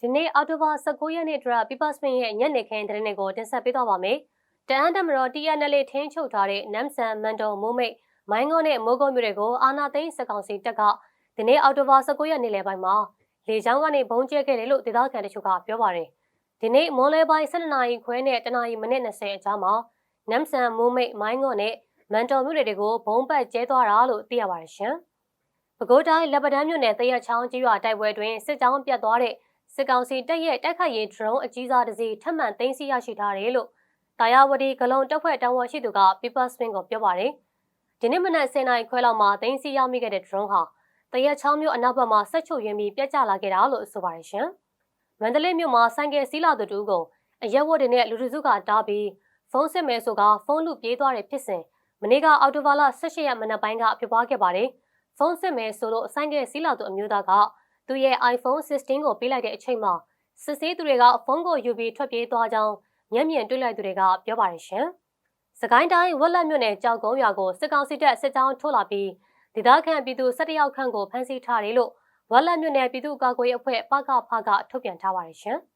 ဒီနေ့အော်တိုဘာ19ရက်နေ့အတွက် People's Spin ရဲ့ညနေခင်းသတင်းတွေကိုတင်ဆက်ပေးသွားပါမယ်။တအန်းတမတော် TNL ထင်းချုပ်ထားတဲ့နမ်ဆန်မန်တော်မိုးမိတ်မိုင်းငေါနဲ့မိုးကုန်းမြို့တွေကိုအာနာသိန်းစကောင်စီတပ်ကဒီနေ့အော်တိုဘာ19ရက်နေ့လယ်ပိုင်းမှာလေကြောင်းကနေဘုံကျဲခဲ့တယ်လို့ဒေသခံတချို့ကပြောပါတယ်။ဒီနေ့မိုးလဲပိုင်း12နာရီခွဲနဲ့တနာရီမိနစ်20အကြားမှာနမ်ဆန်မိုးမိတ်မိုင်းငေါနဲ့မန်တော်မြို့တွေကိုဘုံပတ်ကျဲသွားတာလို့သိရပါတယ်ရှင်။ပဲခူးတိုင်းလက်ပတန်းမြို့နယ်တရက်ချောင်းကြီးရွာတိုက်ပွဲတွင်စစ်ကြောင်းပြတ်သွားတဲ့ စစ်ကောင်စီတပ်ရဲ့တိုက်ခိုက်ရေး drone အကြီးစားတစ်စီးထပ်မံသိမ်းဆည်းရရှိထားတယ်လို့တာယာဝတီဂလုံတပ်ဖွဲ့တာဝန်ရှိသူက People Spin ကိုပြောပါတယ်။ဒီနေ့မနက်10:00နာရီခွဲလောက်မှာသိမ်းဆည်းရမိခဲ့တဲ့ drone ဟာတရက်ချောင်းမြို့အနောက်ဘက်မှာဆက်ချုပ်ရင်းပြီးပြတ်ကျလာခဲ့တာလို့ဆိုပါတယ်ရှင်။မန္တလေးမြို့မှာဆိုင်ကယ်စီးလာသူတူကိုအရက်ဝတ်တွေနဲ့လူတစုကတားပြီးဖုန်းစစ်မဲဆိုကဖုန်းလူပြေးသွားတဲ့ဖြစ်စဉ်မနေ့ကအော်တိုဘာလ18ရက်မနက်ပိုင်းကဖြစ်ပွားခဲ့ပါတယ်။ဖုန်းစစ်မဲဆိုလို့ဆိုင်ကယ်စီးလာသူအမျိုးသားက သူရဲ့ iPhone 16ကိုပေးလိုက်တဲ့အချိန်မှာစစ်ဆေးသူတွေကဖုန်းကိုယူပြီးထွက်ပြေးသွားကြောင်းမျက်မြင်တွေ့လိုက်သူတွေကပြောပါတယ်ရှင်။စကိုင်းတိုင်းဝက်လက်မြို့နယ်ကြောက်ကုန်းရွာကိုစစ်ကောင်စီတပ်စစ်ကြောင်းထိုးလာပြီးဒေသခံပြည်သူ၁၁ယောက်ခန့်ကိုဖမ်းဆီးထားတယ်လို့ဝက်လက်မြို့နယ်ပြည်သူ့ကာကွယ်ရေးအဖွဲ့ပကဖကထုတ်ပြန်ထားပါတယ်ရှင်။